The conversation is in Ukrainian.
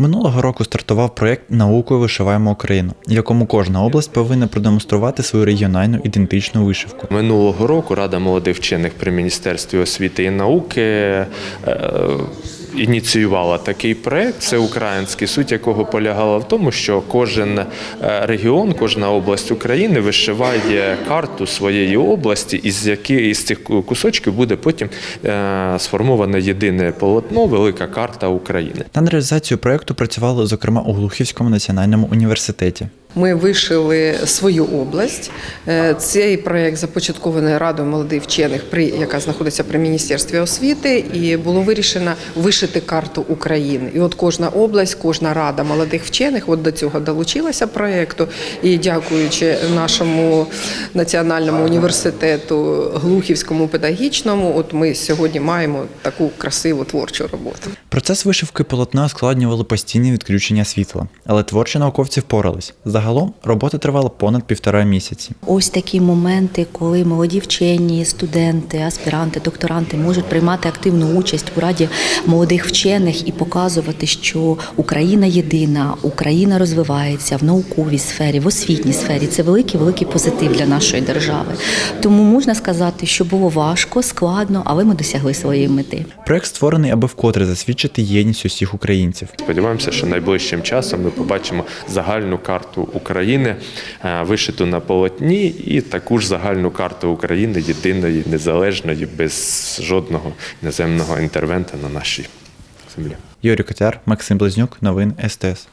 Минулого року стартував проєкт Наукою вишиваємо Україну, в якому кожна область повинна продемонструвати свою регіональну ідентичну вишивку. Минулого року Рада молодих вчених при Міністерстві освіти і науки е, ініціювала такий проект. Це український суть, якого полягала в тому, що кожен е, регіон, кожна область України вишиває карту своєї області, із які із цих кусочків буде потім е, сформоване єдине полотно, велика карта України. Над реалізацією проєкту працювали, зокрема, у Глухівському національному університеті. Ми вишили свою область. Е, Цей проект започаткований Радою молодих вчених, яка знаходиться при міністерстві освіти, і було вирішено вишити карту України. І от кожна область, кожна рада молодих вчених от до цього долучилася проекту. І дякуючи нашому національному університету, Глухівському педагогічному, от ми сьогодні маємо таку красиву творчу роботу. Процес вишивки полотна ускладнювали постійні відключення світла, але творчі науковці впорались. Загалом робота тривала понад півтора місяці. Ось такі моменти, коли молоді вчені, студенти, аспіранти, докторанти можуть приймати активну участь у раді молодих вчених і показувати, що Україна єдина, Україна розвивається в науковій сфері, в освітній сфері. Це великий великий позитив для нашої держави. Тому можна сказати, що було важко, складно, але ми досягли своєї мети. Проєкт створений, аби вкотре засвідчити єдність усіх українців. Сподіваємося, що найближчим часом ми побачимо загальну карту України е, вишиту на полотні, і таку ж загальну карту України єдиної, незалежної, без жодного іноземного інтервента на нашій землі. Юрій Котяр, Максим Близнюк, новин СТС.